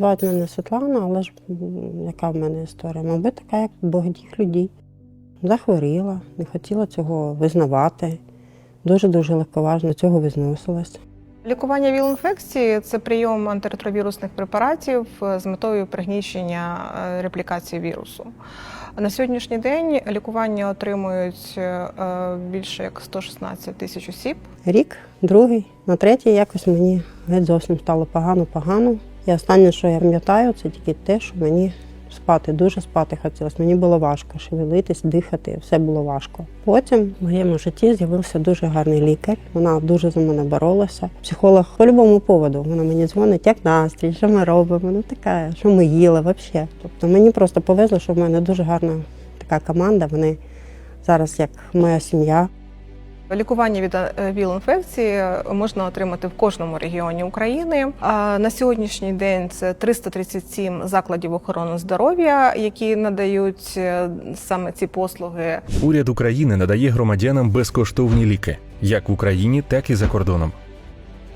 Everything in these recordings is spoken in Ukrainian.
Звати мене Світлана, але ж яка в мене історія? Мабуть, така, як багатьох людей. Захворіла, не хотіла цього визнавати. Дуже-дуже легковажно цього відносилась. Лікування ВІЛ-інфекції це прийом антиретровірусних препаратів е, з метою пригнічення е, реплікації вірусу. На сьогоднішній день лікування отримують е, більше як 116 тисяч осіб. Рік, другий, на третій якось мені геть зовсім стало погано-погано. І останнє, що я пам'ятаю, це тільки те, що мені спати, дуже спати хотілося. Мені було важко шевелитись, дихати, все було важко. Потім в моєму житті з'явився дуже гарний лікар. Вона дуже за мене боролася. Психолог по любому поводу. Вона мені дзвонить, як настрій, що ми робимо. Ну така, що ми їли взагалі. Тобто мені просто повезло, що в мене дуже гарна така команда. Вони зараз як моя сім'я. Лікування від е, ВІЛ-інфекції можна отримати в кожному регіоні України. На сьогоднішній день це 337 закладів охорони здоров'я, які надають е, саме ці послуги. Уряд України надає громадянам безкоштовні ліки, як в Україні, так і за кордоном.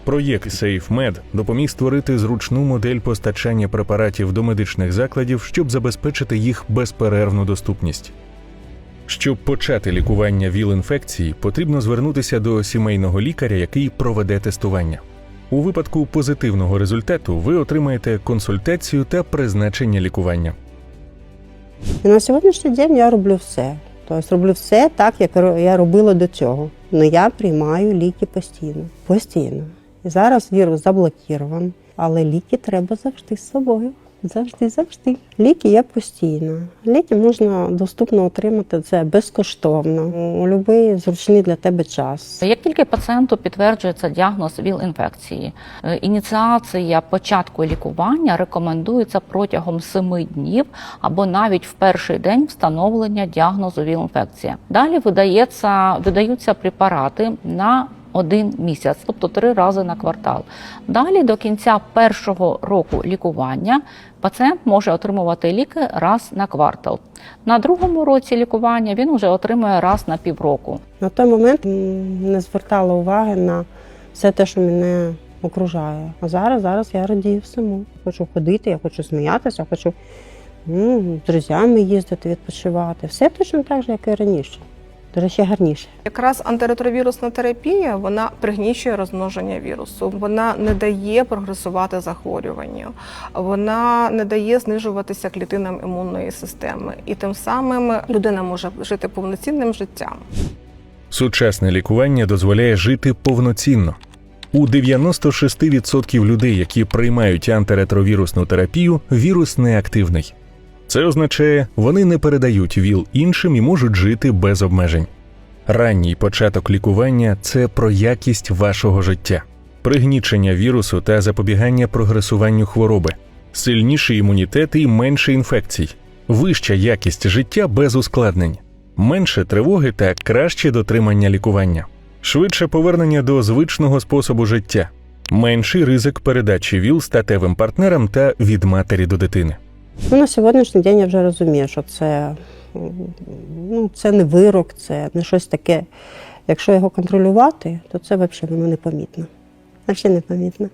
Проєкт SafeMed допоміг створити зручну модель постачання препаратів до медичних закладів, щоб забезпечити їх безперервну доступність. Щоб почати лікування ВІЛ-інфекції, потрібно звернутися до сімейного лікаря, який проведе тестування. У випадку позитивного результату ви отримаєте консультацію та призначення лікування. На сьогоднішній день я роблю все. Тобто роблю все так, як я робила до цього. Ну я приймаю ліки постійно. Постійно. І зараз вірус заблокований, але ліки треба завжди з собою. Завжди, завжди. Ліки є постійно. Ліки можна доступно отримати це безкоштовно у будь-який зручний для тебе час. Як тільки пацієнту підтверджується діагноз ВІЛ-інфекції, е, ініціація початку лікування рекомендується протягом 7 днів або навіть в перший день встановлення діагнозу ВІЛ-інфекція. Далі видається, видаються препарати на один місяць, тобто три рази на квартал. Далі до кінця першого року лікування пацієнт може отримувати ліки раз на квартал. На другому році лікування він вже отримує раз на півроку. На той момент не звертала уваги на все те, що мене окружає. А зараз, зараз я радію всьому. Хочу ходити, я хочу сміятися, хочу м, з друзями їздити, відпочивати. Все точно так же, як і раніше. До речі, гарніше. Якраз антиретровірусна терапія вона пригнічує розмноження вірусу. Вона не дає прогресувати захворюванню, вона не дає знижуватися клітинам імунної системи, і тим самим людина може жити повноцінним життям. Сучасне лікування дозволяє жити повноцінно. У 96% людей, які приймають антиретровірусну терапію, вірус неактивний. Це означає, вони не передають ВІЛ іншим і можуть жити без обмежень. Ранній початок лікування це про якість вашого життя, пригнічення вірусу та запобігання прогресуванню хвороби, сильніший імунітет і менше інфекцій, вища якість життя без ускладнень, менше тривоги та краще дотримання лікування, швидше повернення до звичного способу життя, менший ризик передачі ВІЛ статевим партнерам та від матері до дитини. Ну, на сьогоднішній день я вже розумію, що це, ну, це не вирок, це не щось таке. Якщо його контролювати, то це взагалі воно непомітно. Взагалі непомітно.